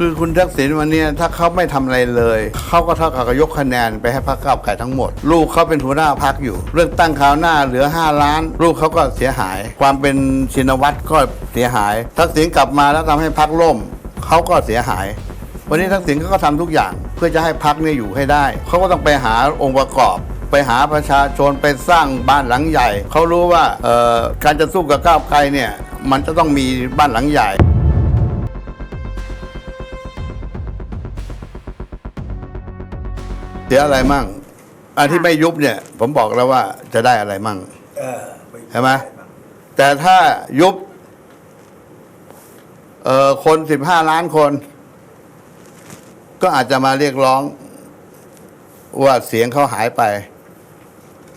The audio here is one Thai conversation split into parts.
คือคุณทักษิณวันนี้ถ้าเขาไม่ทำอะไรเลยเขาก็เท่ากับยกคะแนนไปให้พรรคก้าวไกลทั้งหมด ลูกเขาเป็นหัวหน้าพรรคอยู่ เรื่องตั้งคราวหน้าเหลือ 5 ล้าน ลูกเขาก็เสียหาย ความเป็นชินวัตรก็เสียหาย ทักษิณกลับมาแล้วทำให้พรรคล่มเขาก็เสียหาย วันนี้ทักษิณเขาก็ทำทุกอย่าง เพื่อจะให้พรรคเนี่ยอยู่ให้ได้เขาก็ต้องไปหาองค์ประกอบไปหาประชาชนไปสร้างบ้านหลังใหญ่ เขารู้ว่าการจะสู้กับก้าวไกลเนี่ยมันจะต้องมีบ้านหลังใหญ่ เสียอะไรมั่งอันที่ไม่ยุบเนี่ย ผมบอกแล้วว่าจะได้อะไรมั่งเออปใช่ไหมแต่ถ้ายุบเอ่อคนสิบห้าล้านคน ก็อาจจะมาเรียกร้อง ว่าเสียงเขาหายไป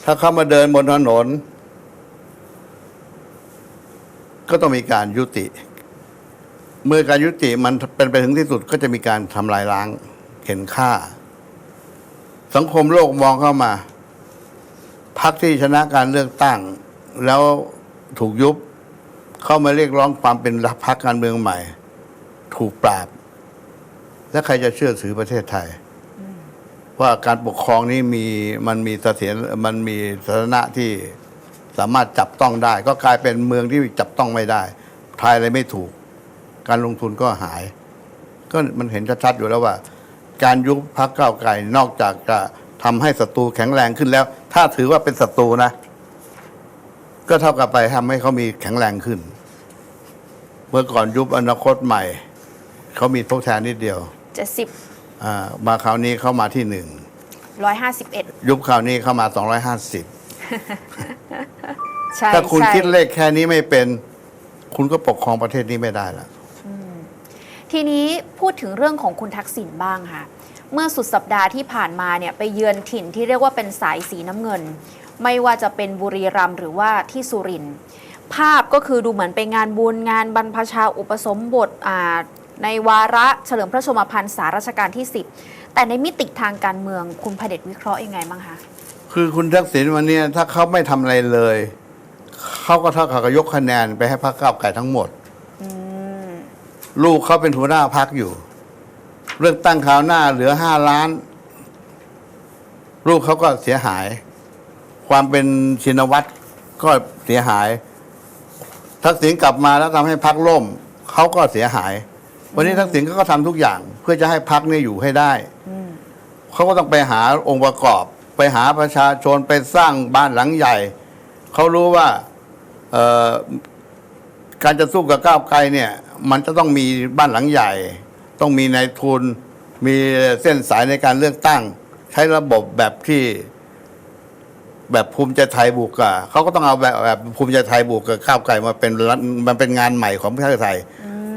ถ้าเขามาเดินบนถนน ก็ต้องมีการยุติ เมื่อการยุติมันเป็นไปถึงที่สุดก็จะมีการทำลายล้างเข็นฆ่า สังคมโลกมองเข้ามา พรรคที่ชนะการเลือกตั้ง แล้วถูกยุบ เข้ามาเรียกร้องความเป็นพรรคการเมืองใหม่ ถูกปราบ แล้วใครจะเชื่อถือประเทศไทย ว่าการปกครองนี้มีมันมีเสถียรมันมีสถานะที่สามารถจับต้องได้ ก็กลายเป็นเมืองที่จับต้องไม่ได้ทายอะไรไม่ถูก การลงทุนก็หาย ก็มันเห็นชัดๆอยู่แล้วว่า การยุบพักเก้าวไกลนอกจากจะทำให้ศัตรูแข็งแรงขึ้นแล้ว ถ้าถือว่าเป็นศัตรูนะ ก็เท่ากับไปทำให้เขามีแข็งแรงขึ้น เมื่อก่อนยุบอนาคตใหม่ เขามีทดแทนนิดเดียวจะสิบอ่ามาคราวนี้เข้ามาที่หนึ่ง ร้อยห้าสิบเอ็ดยุบคราวนี้เข้ามา 250 ใช่ถ้าคุณใช่คิดเลขแค่นี้ไม่เป็น คุณก็ปกครองประเทศนี้ไม่ได้ละ ทีนี้พูดถึงเรื่องของคุณทักษิณบ้างค่ะ เมื่อสุดสัปดาห์ที่ผ่านมาเนี่ยไปเยือนถิ่นที่เรียกว่าเป็นสายสีน้ำเงิน ไม่ว่าจะเป็นบุรีรัมย์หรือว่าที่สุรินทร์ภาพก็คือดูเหมือนไปงานบุญงานบรรพชาอุปสมบทอาในวาระเฉลิมพระชนมพรรษารัชกาลที่ 10 แต่ในมิติทางการเมืองคุณพเดชวิเคราะห์ยังไงบ้างคะคือคุณทักษิณวันนี้ถ้าเขาไม่ทำอะไรเลย เขาก็เท่ากับยกคะแนนไปให้พรรคก้าวไกลทั้งหมด ลูกเขาเป็นหัวหน้าพรรคอยู่ เรื่องตั้งคราวหน้าเหลือห้าล้าน ลูกเขาก็เสียหาย ความเป็นชินวัตรก็เสียหาย ทักษิณกลับมาแล้วทำให้พรรคล่มเขาก็เสียหาย วันนี้ทักษิณเขาก็ทำทุกอย่าง เพื่อจะให้พรรคเนี่ยอยู่ให้ได้เขาก็ต้องไปหาองค์ประกอบ ไปหาประชาชนไปสร้างบ้านหลังใหญ่เขารู้ว่าการจะสู้กับก้าวไกลเนี่ย มันจะต้องมีบ้านหลังใหญ่ ต้องมีนายทุน มีเส้นสายในการเลือกตั้ง ใช้ระบบแบบที่แบบภูมิใจไทยบุกอะเขาก็ต้องเอาแบบแบบภูมิใจไทยบุกกับก้าวไกลมาเป็นรัฐมันเป็นงานใหม่ของเพื่อไทย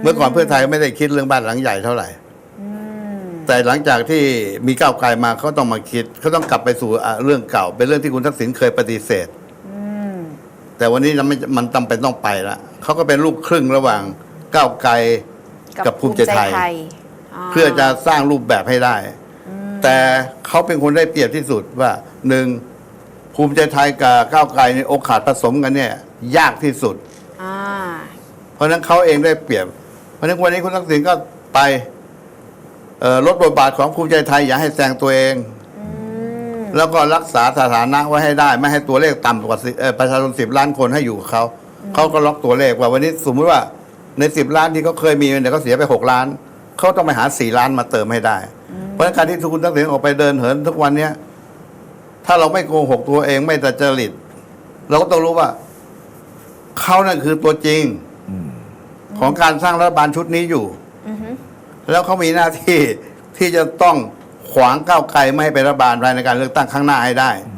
เมื่อก่อนเพื่อไทยไม่ได้คิดเรื่องบ้านหลังใหญ่เท่าไหร่แต่หลังจากที่มีก้าวไกลมาเขาต้องมาคิดเขาต้องกลับไปสู่เรื่องเก่า เป็นเรื่องที่คุณทักษิณเคยปฏิเสธแต่วันนี้มันมันจำเป็นต้องไปละเขาก็เป็นลูกครึ่งระหว่าง ก้าวไกลกับภูมิใจไทยาเพื่อจะสร้างรูปแบบให้ได้ แต่เขาเป็นคนได้เปรียบที่สุดว่าหนึ่งภูมิใจไทยกับก้าวไกลเนี่ยโอกาสผสมกันเนี่ย ยากที่สุดอ่าเพราะฉะนั้นเขาเองได้เปรียบ เพราะฉะนั้นวันนี้คุณทักษิณก็ไปเอ่อลดบทบาทของภูมิใจไทยอย่าให้แซงตัวเองแล้วก็รักษาสถานะไว้ให้ได้ ไม่ให้ตัวเลขต่ำกว่า10เอ่อประชาชนสิบล้านคนให้อยู่กับเขา เขาก็ล็อกตัวเลขว่าวันนี้สมมติว่า ในสิบล้านที่เขาเคยมีเนี่ยเขาเสียไปหกล้าน เขาต้องไปหาสี่ล้านมาเติมให้ได้ เพราะฉะนั้นการที่คุณทักษิณออกไปเดินเหินทุกวันเนี้ยถ้าเราไม่โกหกตัวเองไม่แต่จริต เราก็ต้องรู้ว่าเขานั่นคือตัวจริงของการสร้างรัฐบาลชุดนี้อยู่แล้วเขามีหน้าที่ที่จะต้องขวางก้าวไกลไม่ให้เป็นรัฐบาลภายในการเลือกตั้งข้างหน้าให้ได้อ